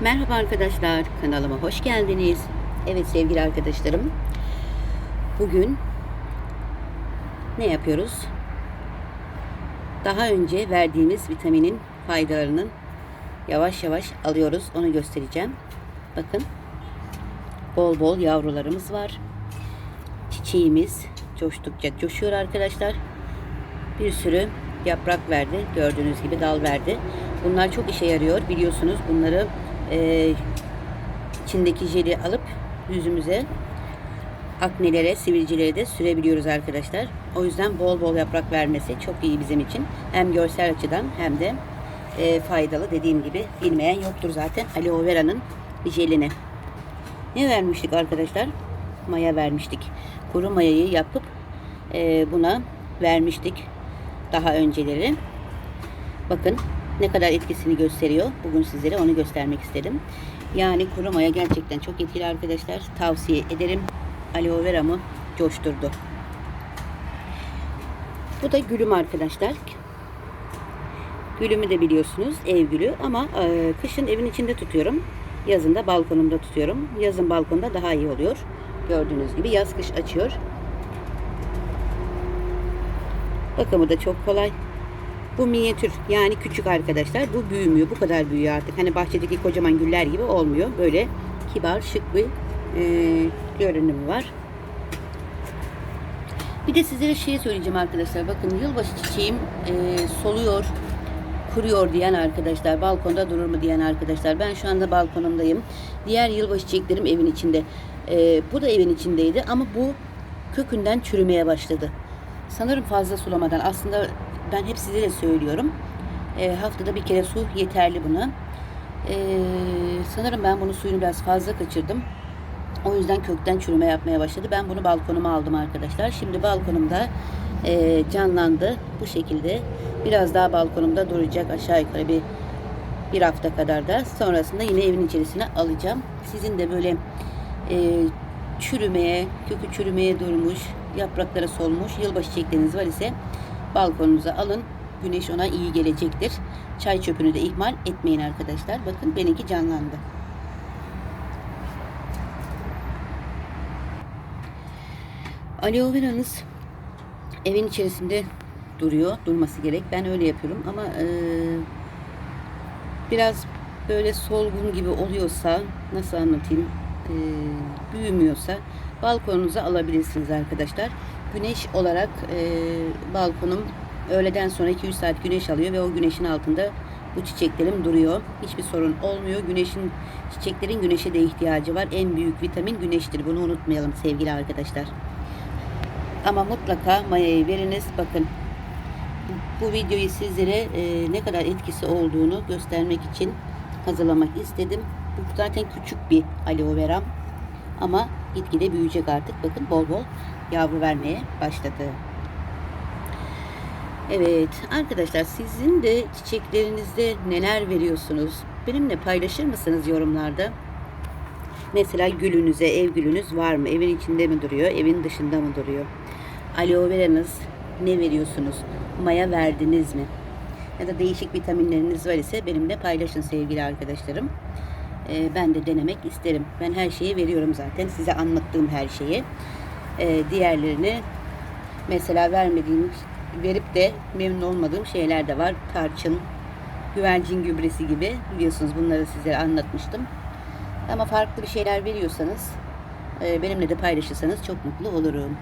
Merhaba arkadaşlar, kanalıma hoş geldiniz. Evet sevgili arkadaşlarım, bugün ne yapıyoruz? Daha önce verdiğimiz vitaminin faydalarının yavaş yavaş alıyoruz. Onu göstereceğim. Bakın, bol bol yavrularımız var. Çiçeğimiz coştukça coşuyor arkadaşlar. Bir sürü yaprak verdi. Gördüğünüz gibi dal verdi. Bunlar çok işe yarıyor. Biliyorsunuz bunları e, içindeki jeli alıp yüzümüze aknelere, sivilcelere de sürebiliyoruz arkadaşlar. O yüzden bol bol yaprak vermesi çok iyi bizim için. Hem görsel açıdan hem de e, faydalı. Dediğim gibi bilmeyen yoktur zaten. Aloe vera'nın jelini. Ne vermiştik arkadaşlar? Maya vermiştik. Kuru mayayı yapıp e, buna vermiştik daha önceleri. Bakın ne kadar etkisini gösteriyor. Bugün sizlere onu göstermek istedim. Yani kuru maya gerçekten çok etkili arkadaşlar. Tavsiye ederim. Aloe vera'mı coşturdu. Bu da gülüm arkadaşlar. Gülümü de biliyorsunuz ev gülü ama e, kışın evin içinde tutuyorum. Yazın da balkonumda tutuyorum. Yazın balkonda daha iyi oluyor. Gördüğünüz gibi yaz kış açıyor. Bakımı da çok kolay. Bu minyatür yani küçük arkadaşlar. Bu büyümüyor. Bu kadar büyüyor artık. Hani bahçedeki kocaman güller gibi olmuyor. Böyle kibar, şık bir e, görünümü var. Bir de sizlere şey söyleyeceğim arkadaşlar. Bakın yılbaşı çiçeğim e, soluyor, kuruyor diyen arkadaşlar. Balkonda durur mu diyen arkadaşlar. Ben şu anda balkonumdayım. Diğer yılbaşı çiçeklerim evin içinde. E, bu da evin içindeydi ama bu kökünden çürümeye başladı. Sanırım fazla sulamadan. Aslında ben hep size de söylüyorum. E, haftada bir kere su yeterli buna. E, sanırım ben bunu suyunu biraz fazla kaçırdım. O yüzden kökten çürüme yapmaya başladı. Ben bunu balkonuma aldım arkadaşlar. Şimdi balkonumda e, canlandı. Bu şekilde biraz daha balkonumda duracak aşağı yukarı bir bir hafta kadar da. Sonrasında yine evin içerisine alacağım. Sizin de böyle e, çürümeye, kökü çürümeye durmuş, yaprakları solmuş yılbaşı çiçekleriniz var ise balkonunuza alın. Güneş ona iyi gelecektir. Çay çöpünü de ihmal etmeyin arkadaşlar. Bakın benimki canlandı. Aloe vera'nız evin içerisinde duruyor. Durması gerek. Ben öyle yapıyorum ama e, biraz böyle solgun gibi oluyorsa nasıl anlatayım e, büyümüyorsa balkonunuza alabilirsiniz arkadaşlar. Güneş olarak e, balkonum öğleden sonra 2-3 saat güneş alıyor ve o güneşin altında bu çiçeklerim duruyor. Hiçbir sorun olmuyor. Güneşin çiçeklerin güneşe de ihtiyacı var. En büyük vitamin güneştir. Bunu unutmayalım sevgili arkadaşlar. Ama mutlaka mayayı veriniz. Bakın bu videoyu sizlere e, ne kadar etkisi olduğunu göstermek için hazırlamak istedim. Bu zaten küçük bir aloe veram. Ama gitgide büyüyecek artık. Bakın bol bol yavru vermeye başladı. Evet arkadaşlar sizin de çiçeklerinizde neler veriyorsunuz? Benimle paylaşır mısınız yorumlarda? Mesela gülünüze ev gülünüz var mı? Evin içinde mi duruyor? Evin dışında mı duruyor? Aloe veranız ne veriyorsunuz? Maya verdiniz mi? Ya da değişik vitaminleriniz var ise benimle paylaşın sevgili arkadaşlarım. Ee, ben de denemek isterim. Ben her şeyi veriyorum zaten. Size anlattığım her şeyi. Ee, diğerlerini mesela vermediğim, verip de memnun olmadığım şeyler de var. Tarçın, güvercin gübresi gibi. Biliyorsunuz bunları sizlere anlatmıştım. Ama farklı bir şeyler veriyorsanız e, benimle de paylaşırsanız çok mutlu olurum.